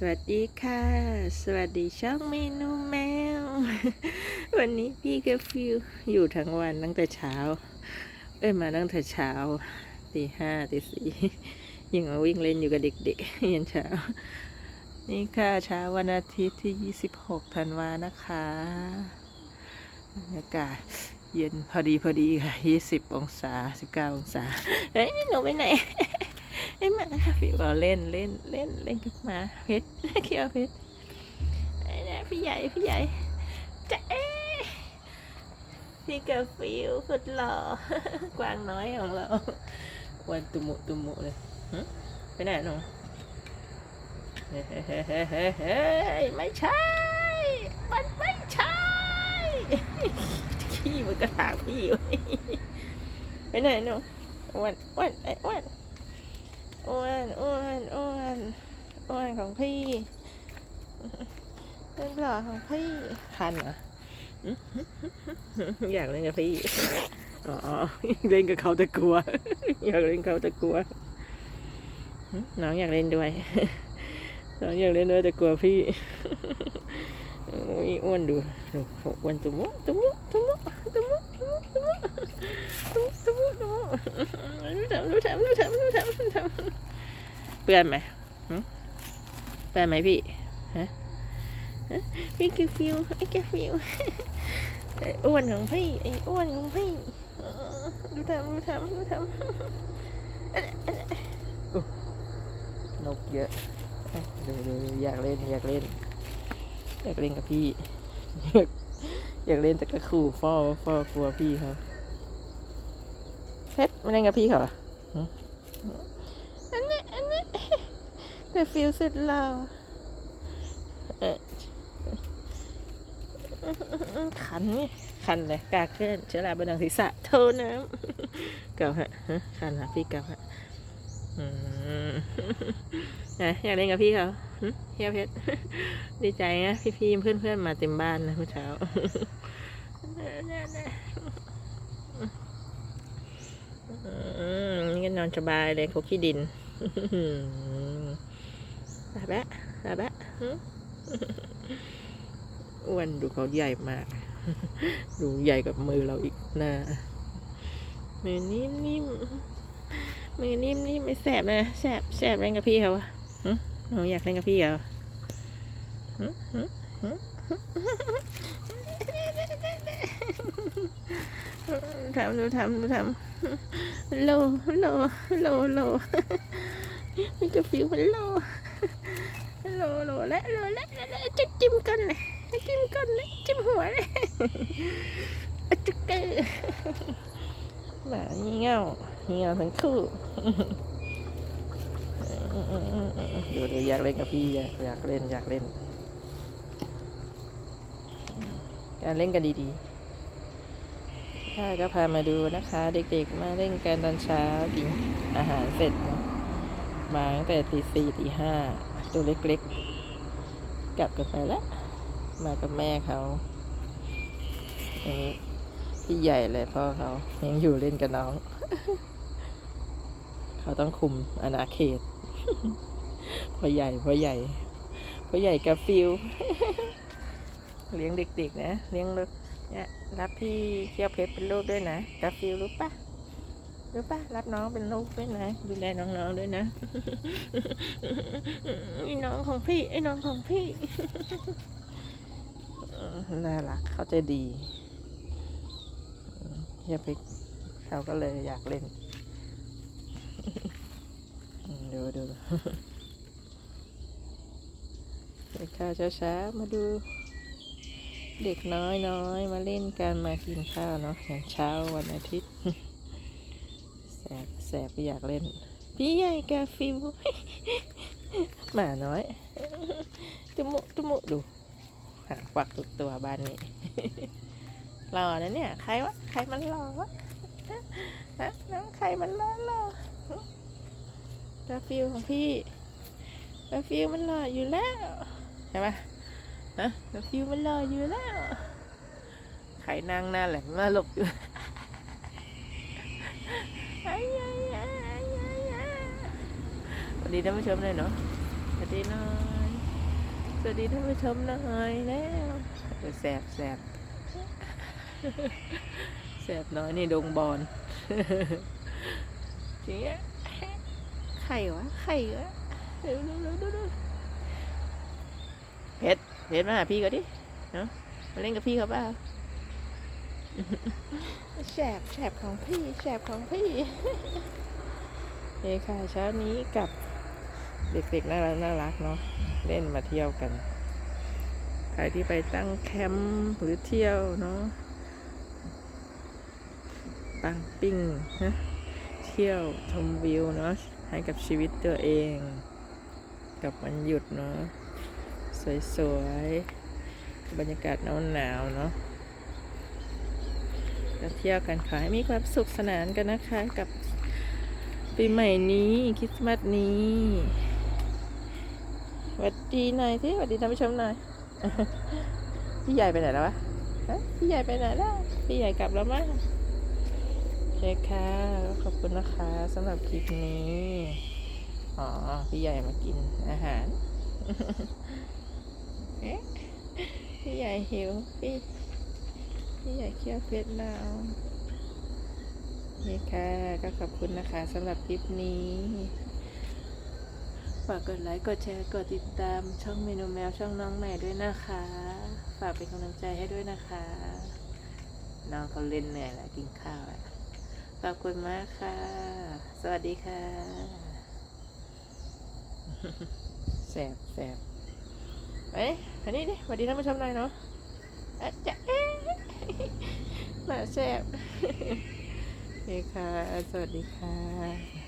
สวัสดีค่ะ สวัสดีช่องเมนูแมว วันนี้พี่กับฟิวอยู่ทั้งวันตั้งแต่เช้า เอ้ยมาตั้งแต่เช้าตีห้าตีสี่ยังมาวิ่งเล่นอยู่กับเด็กๆยันเช้า นี่ค่ะเช้าวันอาทิตย์ที่ 26ธันวานะคะบรรยากาศเย็นพอดีพอดีค่ะ 20 องศา 19 องศา เฮ้ยหนูไปไหน ไอ้หมาพี่บอกเล่นเล่นเล่นเล่นกับหมาเพชรเคียวเพชรไอ้นะพี่ใหญ่พี่ใหญ่จะเอ๊พี่กาฟิวสุดหล่อกวางน้อยของเราวันตุมุตุมุเลยไปไหนหนูเฮ้ยเฮ้เฮ้ยเฮ้เฮ้เฮ้ไม่ใช่ มันไม่ใช่ ขี้มันกระถางพี่ไว้ไปไหนนูอ้วันวันไอ้วัน อ้วนอ้วนอ้วนอ้วนของพี่เป็นหล่อของพี่คันเหรออยากเล่นกับพี่อ๋อเล่นกับเขาแต่กลัว อยากเล่นเขาแต่กลัว น้องอยากเล่นด้วย น้องอยากเล่นด้วยแต่กลัวพี่อ้ยอ้วนดูดูอ้วนตุ้มุตุ้มุตุ้มุตุ้มุตุ้มุตุ้มุตุ้มุตุ้มุตุ้มุรู้ทำรู้ทำรู้ทำรู้ทำรู้ทำ เปื่อนไหมเปื่อนไหมพี่ฮะพี่กาฟิวไอ้กาฟิวไอ้อ้วนของพี่ไอ้อ้วนของพี่ดูทำดูทำดูทำนกเยอะเดี๋ยวเดี๋ยวอยากเล่นอยากเล่น อยากเล่นกับพี่ อยากเล่นแต่ก็ขู่ฟอฟอกลัวพี่เขาเพชรไม่เล่นกับพี่เขาเหรอ แต่ฟิลสุดหล่อเอ่อขันขันเลยกากเกินเชื้อราบนหนังศีรษะโทน้ำเก่าฮะขันหาพี่เก่าฮะอืมนะอยากเล่นกับพี่เขาเฮียเพชรดีใจนะพี่ๆเพื่อนๆมาเต็มบ้านนะเมื่อเช้าอืมนี่ก็นอนสบายเลยเขาขี้ดิน ลับแล้วหลับแล้วหึอ้วนดูเขาใหญ่มาก ดูใหญ่กับมือเราอีกหน้ามือนิ่มๆมือนิ่มๆไม่แสบนะแสบแสบเล่นกับพี่เขาอะหึหนูอยากเล่นกับพี่เหรอหึหึหึทำดูทำดูทำฮัลโหลฮัลโหลฮัลโหลฮัลโหลมันจะฟิวฮัลโหลฮัล โลโลและโลและและจะจิ้มกันเลยจิ้มกันเลยจิ้มหัวเลยอะจุกเกอร์หมางี่เงางี่เงาทั้งคู่เดี๋ยวเดี๋ยวอยากเล่นกับพี่อยากเล่นอยากเล่นการเล่นกันดีๆค่ะก็พามาดูนะคะ เด็กๆ มาเล่นกันตอนเช้ากินอาหารเสร็จมาตั้งแต่ตีสี่ตีห้า ตัวเล็กๆ กลับกันไปแล้ว มากับแม่เขาอันนี้พี่ใหญ่เลยพ่อเขายังอยู่เล่นกับน้อง เขาต้องคุมอาณาเขตพ่อใหญ่พ่อใหญ่พ่อใหญ่กาฟิลเลี้ยงเด็กๆนะ เลี้ยงลูกเนี่ยรับพี่เคียวเพชรเป็นลูกด้วยนะกาฟิลรู้ปะ รู้ปะรับน้องเป็นลูกด้วยนะ ดูแลน้องๆด้วยนะไอ้น้องของพี่ไอ้น้องของพี่น่ารักเขาใจดีเคียวเพชรเขาก็เลยอยากเล่นดูดูเด็กข้าวเช้าๆมาดู เด็กน้อยน้อยมาเล่นกันมากินข้าวเนาะอย่างเช้าวันอาทิตย์ บแสบอยากเล่น พี่ใหญ่กาฟิวหมาน้อยตุมุตุมุดูหางปักทุกตัวบ้านนี้รอนะเนี่ย ใครวะ ใครมันรอวะฮะน้องใครมันรอรอกาฟิวของพี่กาฟิวมันรออยู่แล้วใช่ปะฮะกาฟิวมันรออยู่แล้ว ใครนั่งหน้าแหลมมาหลบอยู่ ไอ้ยายยายยายยายส วัสดีท่านผู้ชมเลยเนาะสวัสดีหน้อยวัสดีท่านผู้ชมหน่อยแล้วเออแสบแสบแสบน้อยนี่ดงบอลจริงอะไข่วะไข่วะเร็วเร็วเร็วเร็วเร็วเพชรเพชรมาหาพี่ก็ดิเนาะมาเล่นกับพี่เขาเปล่าแสบแสบของพี่แสบของพี่เฮ้ค่ะเช้านี้กับ เด็กๆน่ารักน่ารักเนาะเล่นมาเที่ยวกัน ใครที่ไปตั้งแคมป์หรือเที่ยวเนาะปังปิ้งนะเที่ยวชมวิวเนาะให้กับชีวิตตัวเอง กับวันหยุดเนาะสวยๆ บรรยากาศหนาวๆเนาะก็เที่ยวกันขอให้มีความสุขสนานกันนะคะกับปีใหม่นี้คริสต์มาสนี้ สวัสดีหน่อยที่สวัสดีท่านผู้ชมหน่อยพี่ใหญ่ไปไหนแล้ววะพี่ใหญ่ไปไหนแล้วพี่ใหญ่กลับแล้วมั้งเคค่ะขอบคุณนะคะสำหรับคลิปนี้อ๋อพี่ใหญ่มากินอาหารพี่ใหญ่หิวพี่พี่ใหญ่เคี้ยวเพชรแล้วนี่ค่ะก็ขอบคุณนะคะสำหรับคลิปนี้ ฝากกดไลค์ กดแชร์ กดติดตามช่องเมนูแมวช่องน้องใหม่ด้วยนะคะ ฝากเป็นกำลังใจให้ด้วยนะคะ น้องเขาเล่นเหนื่อยแล้วกินข้าวแล้วขอบคุณมากค่ะ สวัสดีค่ะ แสบแสบเอ้ยอันนี้ดิสวัสดีท่านผู้ชมหน่อยเนาะอะจะเอ๊ะหมาแสบโอเคค่ะ สวัสดีค่ะ